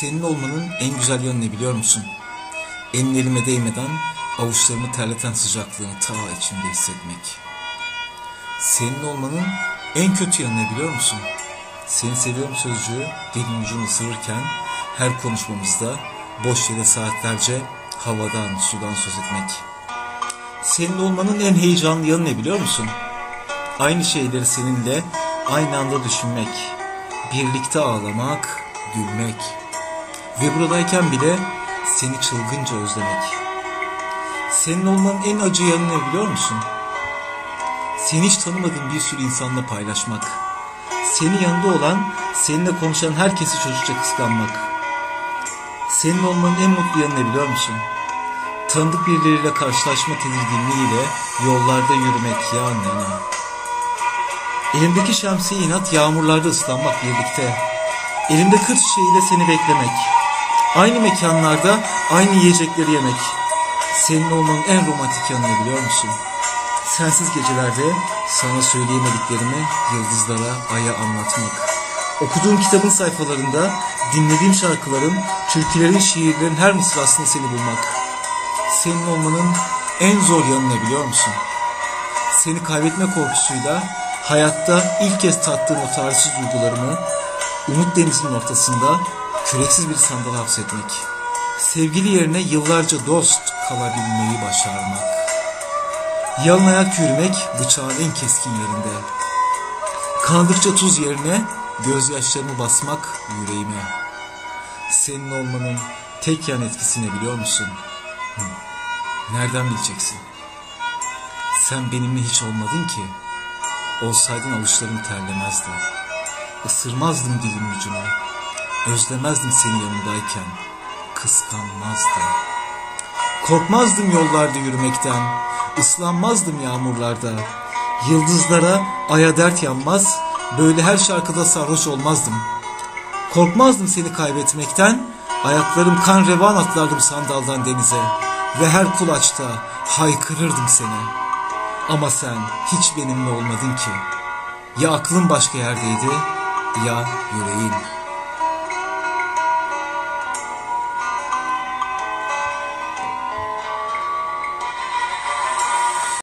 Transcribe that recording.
Senin olmanın en güzel yanı ne biliyor musun? Ellerime değmeden avuçlarımı terleten sıcaklığını ta içimde hissetmek. Senin olmanın en kötü yanı ne biliyor musun? Seni seviyorum sözcüğü dilin ucunu ısırırken her konuşmamızda boş yere saatlerce havadan, sudan söz etmek. Senin olmanın en heyecanlı yanı ne biliyor musun? Aynı şeyleri seninle aynı anda düşünmek, birlikte ağlamak, gülmek ve buradayken bile seni çılgınca özlemek. Senin olmanın en acı yanı ne biliyor musun? Seni hiç tanımadığın bir sürü insanla paylaşmak. Senin yanında olan, seninle konuşan herkesi çocukça kıskanmak. Senin olmanın en mutlu yanı ne biliyor musun? Tanıdık birileriyle karşılaşma tedirginliğiyle yollarda yürümek yan yana. Elimdeki şemsiye inat yağmurlarda ıslanmak birlikte. Elimde kır çiçeğiyle seni beklemek. Aynı mekanlarda aynı yiyecekleri yemek. Senin olmanın en romantik yanını biliyor musun? Sensiz gecelerde sana söyleyemediklerimi yıldızlara, aya anlatmak. Okuduğum kitabın sayfalarında dinlediğim şarkıların, türkülerin, şiirlerin her mısrasında seni bulmak. Senin olmanın en zor yanı ne biliyor musun? Seni kaybetme korkusuyla hayatta ilk kez tattığım o tarihsiz duygularımı umut denizinin ortasında küreksiz bir sandala hapsetmek. Sevgili yerine yıllarca dost kalabilmeyi başarmak. Yalın ayak yürümek bıçağın en keskin yerinde. Kandıkça tuz yerine gözyaşlarımı basmak yüreğime. Senin olmanın tek yan etkisini biliyor musun? Nereden bileceksin? Sen benimle hiç olmadın ki. Olsaydın avuçlarım terlemezdi. Isırmazdım dilim ucuna. Özlemezdim seni yanımdayken. Kıskanmazdı. Korkmazdım yollarda yürümekten. Islanmazdım yağmurlarda. Yıldızlara, aya dert yanmaz. Böyle her şarkıda sarhoş olmazdım. Korkmazdım seni kaybetmekten. Ayaklarım kan revan atlardım sandaldan denize. Ve her kulaçta haykırırdım seni. Ama sen hiç benimle olmadın ki. Ya aklın başka yerdeydi ya yüreğin.